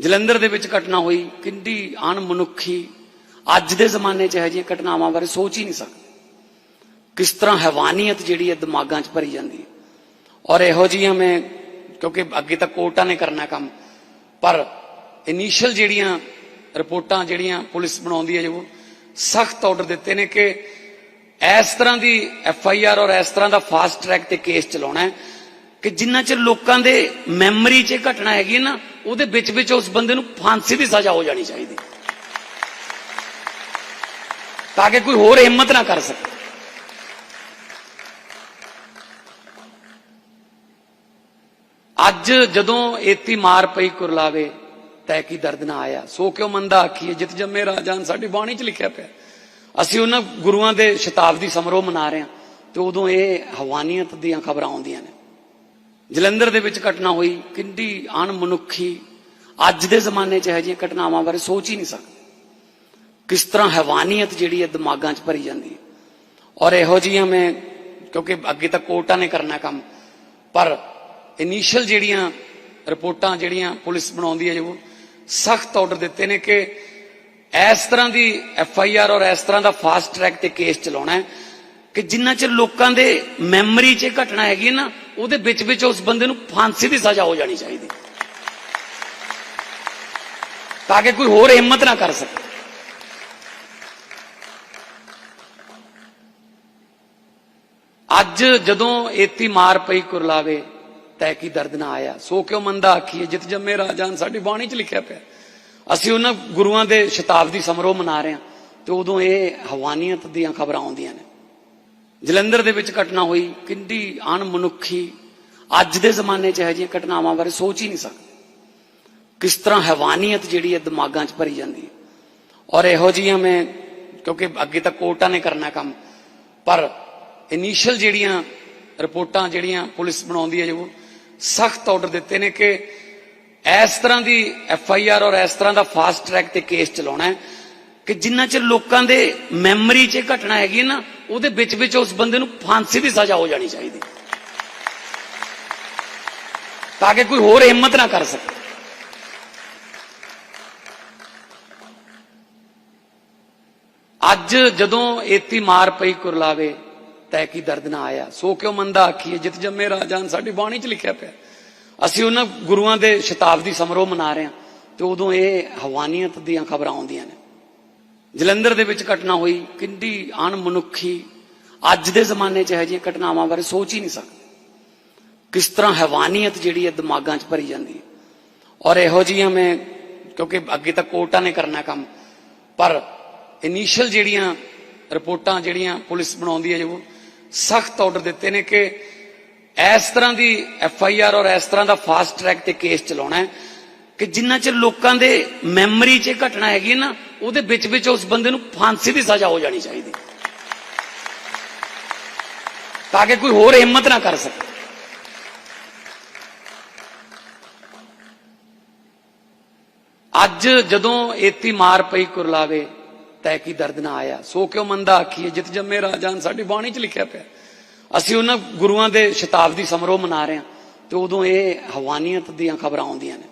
ਜਲੰਧਰ ਦੇ ਵਿੱਚ ਘਟਨਾ ਹੋਈ ਕਿੰਨੀ ਅਣਮਨੁੱਖੀ ਅੱਜ ਦੇ ਜ਼ਮਾਨੇ 'ਚ ਇਹੋ ਜਿਹੀਆਂ ਘਟਨਾਵਾਂ ਬਾਰੇ ਸੋਚ ਹੀ ਨਹੀਂ ਸਕਦੇ। ਕਿਸ ਤਰ੍ਹਾਂ ਹੈਵਾਨੀਅਤ ਜਿਹੜੀ ਹੈ ਦਿਮਾਗਾਂ 'ਚ ਭਰੀ ਜਾਂਦੀ ਹੈ। ਔਰ ਇਹੋ ਜਿਹੀਆਂ ਮੈਂ, ਕਿਉਂਕਿ ਅੱਗੇ ਤਾਂ ਕੋਰਟਾਂ ਨੇ ਕਰਨਾ ਕੰਮ, ਪਰ ਇਨੀਸ਼ੀਅਲ ਜਿਹੜੀਆਂ ਰਿਪੋਰਟਾਂ, ਜਿਹੜੀਆਂ ਪੁਲਿਸ ਬਣਾਉਂਦੀ ਹੈ ਜੋ, ਸਖਤ ਆਰਡਰ ਦਿੱਤੇ ਨੇ ਕਿ ਇਸ ਤਰ੍ਹਾਂ ਦੀ ਐਫ ਆਈ ਆਰ ਔਰ ਇਸ ਤਰ੍ਹਾਂ ਦਾ ਫਾਸਟ ਟਰੈਕ ਤੇ ਕੇਸ ਚਲਾਉਣਾ ਹੈ, ਕਿ ਜਿੰਨਾ ਚਿਰ ਲੋਕਾਂ ਦੇ ਮੈਮਰੀ 'ਚ ਘਟਨਾ ਹੈਗੀ ਹੈ ਨਾ ਉਹਦੇ ਵਿੱਚ ਵਿੱਚ ਉਸ ਬੰਦੇ ਨੂੰ ਫਾਂਸੀ ਦੀ ਸਜ਼ਾ ਹੋ ਜਾਣੀ ਚਾਹੀਦੀ। ਤਾਂ ਕਿ ਕੋਈ ਹੋਰ ਹਿੰਮਤ ਨਾ ਕਰ ਸਕੇ। ਅੱਜ ਜਦੋਂ ਏਤੀ ਮਾਰ ਪਈ ਕੁਰਲਾਵੇ, ਤੈ ਕੀ ਦਰਦ ਨਾ ਆਇਆ? ਸੋ ਕਿਉ ਮੰਦਾ ਆਖੀਏ? ਜਿਤ ਜੰਮੇ ਰਾਜਾਨ ਸਾਡੀ ਬਾਣੀ 'ਚ ਲਿਖਿਆ ਪਿਆ। ਅਸੀਂ ਉਹਨਾਂ ਗੁਰੂਆਂ ਦੇ ਸ਼ਤਾਬਦੀ ਸਮਾਰੋਹ ਮਨਾ ਰਹੇ ਹਾਂ ਤੇ ਉਦੋਂ ਇਹ ਹਵਾਨੀਅਤ ਦੀਆਂ ਖਬਰਾਂ ਆਉਂਦੀਆਂ ਨੇ। ਜਲੰਧਰ ਦੇ ਵਿੱਚ ਘਟਨਾ ਹੋਈ ਕਿੰਨੀ ਅਣਮਨੁੱਖੀ ਅੱਜ ਦੇ ਜ਼ਮਾਨੇ 'ਚ ਇਹੋ ਜਿਹੀਆਂ ਘਟਨਾਵਾਂ ਬਾਰੇ ਸੋਚ ਹੀ ਨਹੀਂ ਸਕਦੇ। ਕਿਸ ਤਰ੍ਹਾਂ ਹੈਵਾਨੀਅਤ ਜਿਹੜੀ ਹੈ ਦਿਮਾਗਾਂ 'ਚ ਭਰੀ ਜਾਂਦੀ ਹੈ। ਔਰ ਇਹੋ ਜਿਹੀਆਂ ਮੈਂ, ਕਿਉਂਕਿ ਅੱਗੇ ਤਾਂ ਕੋਰਟਾਂ ਨੇ ਕਰਨਾ ਕੰਮ, ਪਰ ਇਨੀਸ਼ੀਅਲ ਜਿਹੜੀਆਂ ਰਿਪੋਰਟਾਂ ਜਿਹੜੀਆਂ ਪੁਲਿਸ ਬਣਾਉਂਦੀ ਹੈ, ਜੋ ਸਖਤ ਆਰਡਰ ਦਿੱਤੇ ਨੇ ਕਿ ਇਸ ਤਰ੍ਹਾਂ ਦੀ ਐਫ ਆਈ ਆਰ ਔਰ ਇਸ ਤਰ੍ਹਾਂ ਦਾ ਫਾਸਟ ਟਰੈਕ ਤੇ ਕੇਸ ਚਲਾਉਣਾ ਹੈ, ਕਿ ਜਿੰਨਾ ਚਿਰ ਲੋਕਾਂ ਦੇ ਮੈਮਰੀ 'ਚ ਇਹ ਘਟਨਾ ਹੈਗੀ ਹੈ ਨਾ ਉਹਦੇ ਵਿੱਚ ਵਿੱਚ ਉਸ ਬੰਦੇ ਨੂੰ ਫਾਂਸੀ ਦੀ ਸਜ਼ਾ ਹੋ ਜਾਣੀ ਚਾਹੀਦੀ। ਤਾਂ ਕਿ ਕੋਈ ਹੋਰ ਹਿੰਮਤ ਨਾ ਕਰ ਸਕੇ। ਅੱਜ ਜਦੋਂ ਏਤੀ ਮਾਰ ਪਈ ਕੁਰਲਾਵੇ, ਤੈ ਕੀ ਦਰਦ ਨਾ ਆਇਆ? ਸੋ ਕਿਉ ਮੰਦਾ ਆਖੀਏ? ਜਿਤ ਜੰਮੇ ਰਾਜਾਨ ਸਾਡੀ ਬਾਣੀ 'ਚ ਲਿਖਿਆ ਪਿਆ। ਅਸੀਂ ਉਹਨਾਂ ਗੁਰੂਆਂ ਦੇ ਸ਼ਤਾਬਦੀ ਸਮਾਰੋਹ ਮਨਾ ਰਹੇ ਹਾਂ ਤੇ ਉਦੋਂ ਇਹ ਹਵਾਨੀਅਤ ਦੀਆਂ ਖਬਰਾਂ ਆਉਂਦੀਆਂ ਨੇ। ਜਲੰਧਰ ਦੇ ਵਿੱਚ ਘਟਨਾ ਹੋਈ ਕਿੰਨੀ ਅਣਮਨੁੱਖੀ ਅੱਜ ਦੇ ਜ਼ਮਾਨੇ 'ਚ ਇਹੋ ਜਿਹੀਆਂ ਘਟਨਾਵਾਂ ਬਾਰੇ ਸੋਚ ਹੀ ਨਹੀਂ ਸਕਦੇ। ਕਿਸ ਤਰ੍ਹਾਂ ਹੈਵਾਨੀਅਤ ਜਿਹੜੀ ਹੈ ਦਿਮਾਗਾਂ 'ਚ ਭਰੀ ਜਾਂਦੀ ਹੈ। ਔਰ ਇਹੋ ਜਿਹੀਆਂ ਮੈਂ, ਕਿਉਂਕਿ ਅੱਗੇ ਤਾਂ ਕੋਰਟਾਂ ਨੇ ਕਰਨਾ ਕੰਮ, ਪਰ ਇਨੀਸ਼ੀਅਲ ਜਿਹੜੀਆਂ ਰਿਪੋਰਟਾਂ, ਜਿਹੜੀਆਂ ਪੁਲਿਸ ਬਣਾਉਂਦੀ ਹੈ, ਜੋ ਸਖਤ ਆਰਡਰ ਦਿੱਤੇ ਨੇ ਕਿ ਇਸ ਤਰ੍ਹਾਂ ਦੀ ਐਫ ਆਈ ਆਰ ਔਰ ਇਸ ਤਰ੍ਹਾਂ ਦਾ ਫਾਸਟ ਟਰੈਕ ਤੇ ਕੇਸ ਚਲਾਉਣਾ ਹੈ। ਕਿ ਜਿੰਨਾ ਚਿਰ ਲੋਕਾਂ ਦੇ ਮੈਮਰੀ 'ਚ ਇਹ ਘਟਨਾ ਹੈਗੀ ਹੈ ਨਾ, ਉਹਦੇ ਵਿੱਚ ਵਿੱਚ ਉਸ ਬੰਦੇ ਨੂੰ ਫਾਂਸੀ ਦੀ ਸਜ਼ਾ ਹੋ ਜਾਣੀ ਚਾਹੀਦੀ। ਤਾਂ ਕਿ ਕੋਈ ਹੋਰ ਹਿੰਮਤ ਨਾ ਕਰ ਸਕੇ। ਅੱਜ ਜਦੋਂ ਏਤੀ ਮਾਰ ਪਈ ਕੁਰਲਾਵੇ, ਤੈ ਕੀ ਦਰਦ ਨਾ ਆਇਆ? ਸੋ ਕਿਉਂ ਮੰਦਾ ਆਖੀਏ? ਜਿਤ ਜੰਮੇ ਰਾਜਾਨ ਸਾਡੀ ਬਾਣੀ 'ਚ ਲਿਖਿਆ ਪਿਆ। ਅਸੀਂ ਉਹਨਾਂ ਗੁਰੂਆਂ ਦੇ ਸ਼ਤਾਬਦੀ ਸਮਾਰੋਹ ਮਨਾ ਰਹੇ ਹਾਂ ਤੇ ਉਦੋਂ ਇਹ ਹਵਾਨੀਅਤ ਦੀਆਂ ਖਬਰਾਂ ਆਉਂਦੀਆਂ ਨੇ। ਜਲੰਧਰ ਦੇ ਵਿੱਚ ਘਟਨਾ ਹੋਈ ਕਿੰਨੀ ਅਣਮਨੁੱਖੀ, ਅੱਜ ਦੇ ਜ਼ਮਾਨੇ 'ਚ ਇਹੋ ਜਿਹੀਆਂ ਘਟਨਾਵਾਂ ਬਾਰੇ ਸੋਚ ਹੀ ਨਹੀਂ ਸਕਦੇ। ਕਿਸ ਤਰ੍ਹਾਂ ਹੈਵਾਨੀਅਤ ਜਿਹੜੀ ਹੈ ਦਿਮਾਗਾਂ 'ਚ ਭਰੀ ਜਾਂਦੀ ਹੈ। ਔਰ ਇਹੋ ਜਿਹੀਆਂ ਮੈਂ, ਕਿਉਂਕਿ ਅੱਗੇ ਤਾਂ ਕੋਰਟਾਂ ਨੇ ਕਰਨਾ ਕੰਮ, ਪਰ ਇਨੀਸ਼ੀਅਲ ਜਿਹੜੀਆਂ ਰਿਪੋਰਟਾਂ, ਜਿਹੜੀਆਂ ਪੁਲਿਸ ਬਣਾਉਂਦੀ ਹੈ, ਜੋ ਸਖਤ ਆਰਡਰ ਦਿੱਤੇ ਨੇ ਕਿ ਇਸ ਤਰ੍ਹਾਂ ਦੀ ਐਫ ਆਈ ਆਰ ਔਰ ਇਸ ਤਰ੍ਹਾਂ ਦਾ ਫਾਸਟ ਟਰੈਕ ਤੇ ਕੇਸ ਚਲਾਉਣਾ ਹੈ, ਕਿ ਜਿੰਨਾ ਚਿਰ ਲੋਕਾਂ ਦੇ ਮੈਮਰੀ 'ਚ ਇਹ ਘਟਨਾ ਹੈਗੀ ਹੈ ਨਾ ਉਹਦੇ ਵਿੱਚ ਵਿੱਚ ਉਸ ਬੰਦੇ ਨੂੰ ਫਾਂਸੀ ਦੀ ਸਜ਼ਾ ਹੋ ਜਾਣੀ ਚਾਹੀਦੀ। ਤਾਂ ਕਿ ਕੋਈ ਹੋਰ ਹਿੰਮਤ ਨਾ ਕਰ ਸਕੇ। ਅੱਜ ਜਦੋਂ ਏਤੀ ਮਾਰ ਪਈ ਕੁਰਲਾਵੇ, ਤੈ ਕੀ ਦਰਦ ਨਾ ਆਇਆ? ਸੋ ਕਿਉ ਮੰਦਾ ਆਖੀਏ ਜਿਤ ਜੰਮੇ ਰਾਜਾਨ ਸਾਡੀ ਬਾਣੀ 'ਚ ਲਿਖਿਆ ਪਿਆ। ਅਸੀਂ ਉਹਨਾਂ ਗੁਰੂਆਂ ਦੇ ਸ਼ਤਾਬਦੀ ਸਮਾਰੋਹ ਮਨਾ ਰਹੇ ਹਾਂ ਤੇ ਉਦੋਂ ਇਹ ਹਵਾਨੀਅਤ ਦੀਆਂ ਖਬਰਾਂ ਆਉਂਦੀਆਂ ਨੇ।